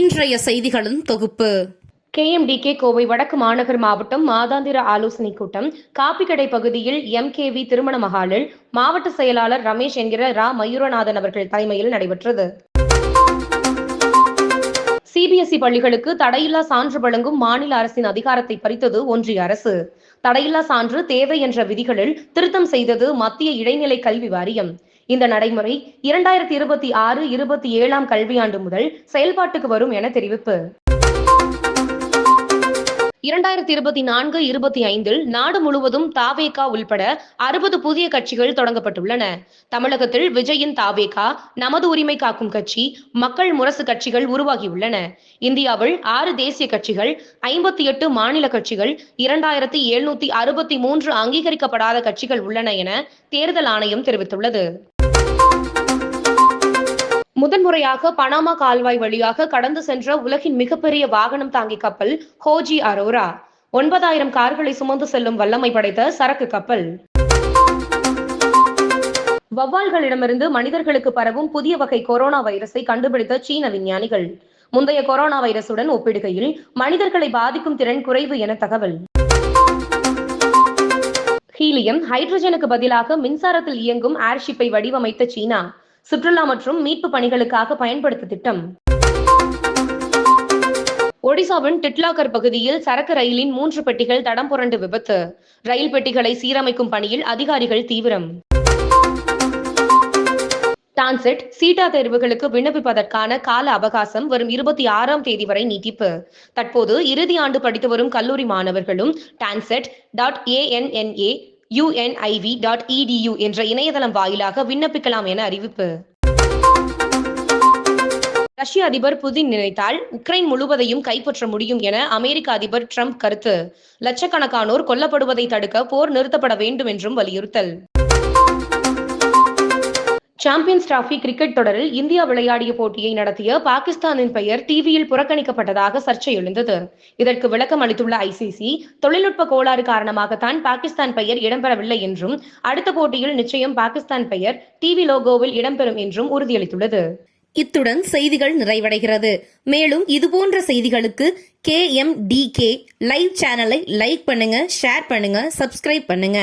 இன்றைய செய்திகளின் தொகுப்பு. கேஎம்டிகே கோவை வடக்கு மாநகர் மாவட்டம் மாதாந்திர ஆலோசனை கூட்டம் காப்பிக்கடை பகுதியில் எம்கேவி திருமண மகாலில் மாவட்ட செயலாளர் ரமேஷ் என்கிற ரா. மயூரநாதன் அவர்கள் தலைமையில் நடைபெற்றது. சிபிஎஸ்இ பள்ளிகளுக்கு தடையில்லா சான்று வழங்கும் மாநில அரசின் அதிகாரத்தை பறித்தது ஒன்றிய அரசு. தடையில்லா சான்று தேவை என்ற விதிகளில் திருத்தம் செய்தது மத்திய இடைநிலை கல்வி வாரியம். இந்த நடைமுறை இரண்டாயிரத்தி இருபத்தி ஆறு இருபத்தி ஏழாம் கல்வியாண்டு முதல் செயல்பாட்டுக்கு வரும் என தெரிவிப்பு. இரண்டாயிரத்தி இருபத்தி நான்கு இருபத்தி ஐந்தில் நாடு முழுவதும் தாவேகா உள்பட அறுபது புதிய கட்சிகள் தொடங்கப்பட்டுள்ளன. தமிழகத்தில் விஜயின் தாவேகா நமது உரிமை காக்கும் கட்சி மக்கள் முரசு கட்சிகள் உருவாகியுள்ளன. இந்தியாவில் ஆறு தேசிய கட்சிகள் ஐம்பத்தி எட்டு மாநில கட்சிகள் இரண்டாயிரத்தி எழுநூத்தி அறுபத்தி மூன்று அங்கீகரிக்கப்படாத கட்சிகள் உள்ளன என தேர்தல் ஆணையம் தெரிவித்துள்ளது. முதன்முறையாக பனாமா கால்வாய் வழியாக கடந்து சென்ற உலகின் மிகப்பெரிய வாகனம் தாங்கி கப்பல் ஹோஜி அரோரா. ஒன்பதாயிரம் கார்களை சுமந்து செல்லும் வல்லமை படைத்த சரக்கு கப்பல். வவ்வால்களிடமிருந்து மனிதர்களுக்கு பரவும் புதிய வகை கொரோனா வைரஸை கண்டுபிடித்த சீன விஞ்ஞானிகள். முந்தைய கொரோனா வைரசுடன் ஒப்பிடுகையில் மனிதர்களை பாதிக்கும் திறன் குறைவு என தகவல். ஹீலியம் ஹைட்ரஜனுக்கு பதிலாக மின்சாரத்தில் இயங்கும் ஏர்ஷிப்பை வடிவமைத்த சீனா. சுற்றுலா மற்றும் மீட்பு பணிகளுக்காக பயன்படுத்த திட்டம். ஒடிசாவின் டிட்லாகர் பகுதியில் சரக்கு ரயிலின் மூன்று பெட்டிகள் தடம் புரண்டு விபத்து. ரயில் பெட்டிகளை சீரமைக்கும் பணியில் அதிகாரிகள் தீவிரம். டான்செட் சீட்டா தேர்வுகளுக்கு விண்ணப்பிப்பதற்கான கால அவகாசம் வரும் இருபத்தி ஆறாம் தேதி வரை நீட்டிப்பு. தற்போது இறுதி ஆண்டு படித்து வரும் கல்லூரி மாணவர்களும் TANCET dot ANNA UNIV dot EDU என்ற இணையதளம் வாயிலாக விண்ணப்பிக்கலாம் என அறிவிப்பு. ரஷ்ய அதிபர் புதின் நினைத்தால் உக்ரைன் முழுவதையும் கைப்பற்ற முடியும் என அமெரிக்க அதிபர் ட்ரம்ப் கருத்து. லட்சக்கணக்கானோர் கொல்லப்படுவதை தடுக்க போர் நிறுத்தப்பட வேண்டும் என்றும் வலியுறுத்தல். சாம்பியன்ஸ் டிராபி கிரிக்கெட் தொடரில் இந்தியா விளையாடிய போட்டியை நடத்திய பாகிஸ்தானின் பெயர் டிவியில் புறக்கணிக்கப்பட்டதாக சர்ச்சை எழுந்தது. இதற்கு விளக்கம் அளித்துள்ள ஐசிசி தொழில்நுட்ப கோளாறு காரணமாகத்தான் பாகிஸ்தான் பெயர் இடம்பெறவில்லை என்றும் அடுத்த போட்டியில் நிச்சயம் பாகிஸ்தான் பெயர் டிவி லோகோவில் இடம்பெறும் என்றும் உறுதியளித்துள்ளது. இத்துடன் செய்திகள் நிறைவடைகிறது. மேலும் இதுபோன்ற செய்திகளுக்கு K M D K live சேனலை லைக் பண்ணுங்க ஷேர் பண்ணுங்க சப்ஸ்கிரைப் பண்ணுங்க.